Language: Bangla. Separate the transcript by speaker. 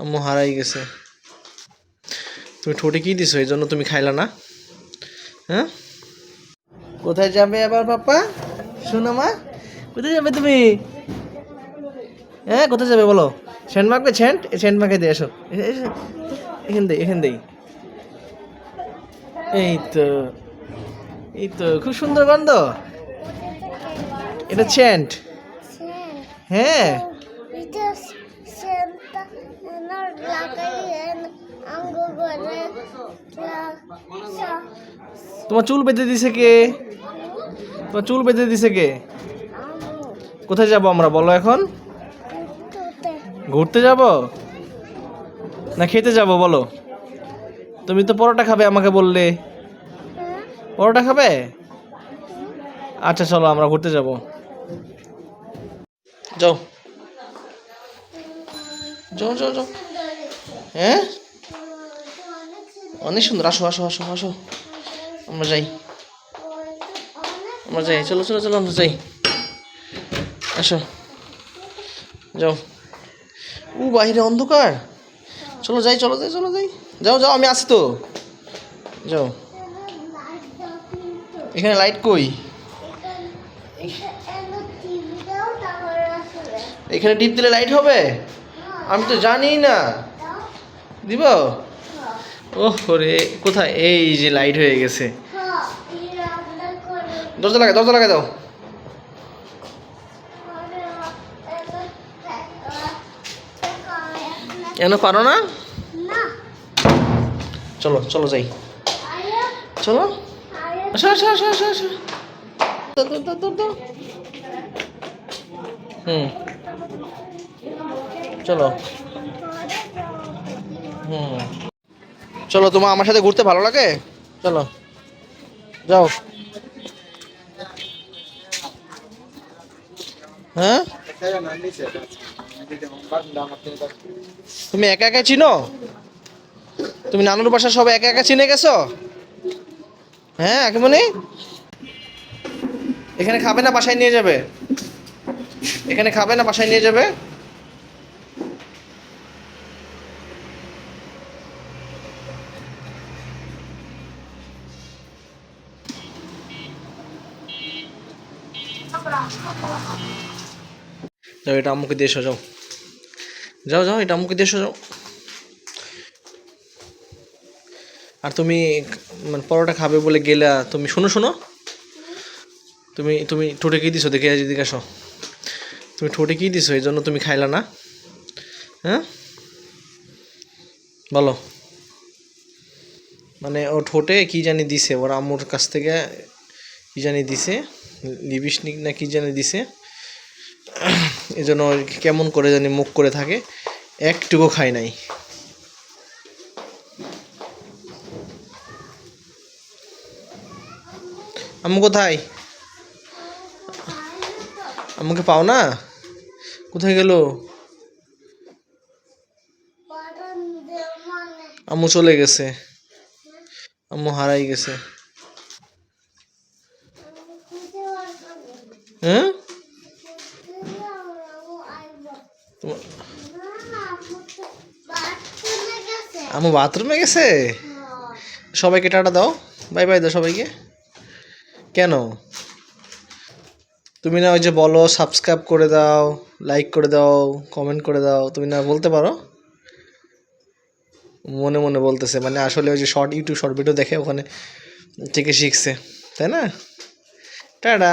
Speaker 1: আম্মু হারাই গেছে। তুমি ঠোঁটে কি দিছো? এই জন্য তুমি খাইলা না? হ্যাঁ? কোথায় যাবে আবার পাপা শোনো মা। কোথায় যাবে তুমি? হ্যাঁ কোথায় যাবে বলো? সেন্ট মাখবে সেন্ট সেন্ট মাকে দিয়ে এসো। এসো। এখান দেই এখান দেই এই তো এই তো খুব সুন্দর গন্ধ। এটা সেন্ট। হ্যাঁ। তোমার চুল বেঁধে দিছে কে? তোমার চুল বেঁধে দিছে কে? কোথায় যাব আমরা, বলো এখন? ঘুরতে যাব? না খেতে যাব, বলো। তুমি তো পরোটা খাবে আমাকে বললে। পরোটা খাবে? আচ্ছা চলো আমরা ঘুরতে যাব। যাও। যাও যাও যাও। হ্যাঁ? অনেক সুন্দর। আসো আসো আসো আসো। আমরা যাই। আমরা যাই। চলো চলো চলো, আমরা যাই। আসো। যাও। ও বাইরে অন্ধকার। চলো যাই চলো যাই চলো যাই। যাও যাও, আমি আসি তো। যাও। এখানে লাইট কই? এখানে টিপ দিলে লাইট হবে? আমি তো জানি না। দিব? ও রে কোথায়? এই যে লাইট হয়ে গেছে। দরজা লাগা দরজা লাগা দাও কেন পারো না? চলো চলো যাই। চলো। হুম। চলো। হুম। চলো তোমার আমার সাথে ঘুরতে ভালো লাগে? চলো। যাও। হ্যাঁ? তুমি একা একা চিনো? তুমি নানুর বাসা সব একা একা চিনে গেছো? হ্যাঁ একেবারে এখানে খাবে না, বাসায় নিয়ে যাবে। এখানে খাবে না, বাসায় নিয়ে যাবে? যাও, এটা আম্মুকে দিয়ে এসো, যাও। যাও যাও, এটা আম্মুকে দিয়ে এসো, যাও। আর তুমি মানে পরোটা খাবে বলে গেলা তুমি, শোনো শোনো। তুমি তুমি ঠোঁটে কি দিছো? দেখে যদি আসো। তুমি ঠোঁটে কি দিছো? এই জন্য তুমি খাইলা না। হ্যাঁ? বলো। মানে ও ঠোঁটে কি জানি দিছে, ওর আম্মুর কাছ থেকে কি জানি দিছে। লিপস্টিক না কি জানি দিছে। এজন্য কেমন করে জানি মুখ করে থাকে। একটুকু খাই নাই। আম্মু কোথায়? আম্মুকে পাও না? কোথায় গেল? আম্মু চলে গেছে। আম্মু হারাই গেছে। হ্যাঁ আম্মু বাথরুমে গেছে? সবাইকে টাটা দাও। বাই বাই দাও সবাইকে। কেন? তুমি না ওই যে বলো সাবস্ক্রাইব করে দাও লাইক করে দাও কমেন্ট করে দাও তুমি না বলতে পারো? মনে মনে বলতেছে মানে আসলে ওই যে শর্ট ইউটিউব শর্ট ভিডিও দেখে ওখানে থেকে শিখছে তাই না? টাটা!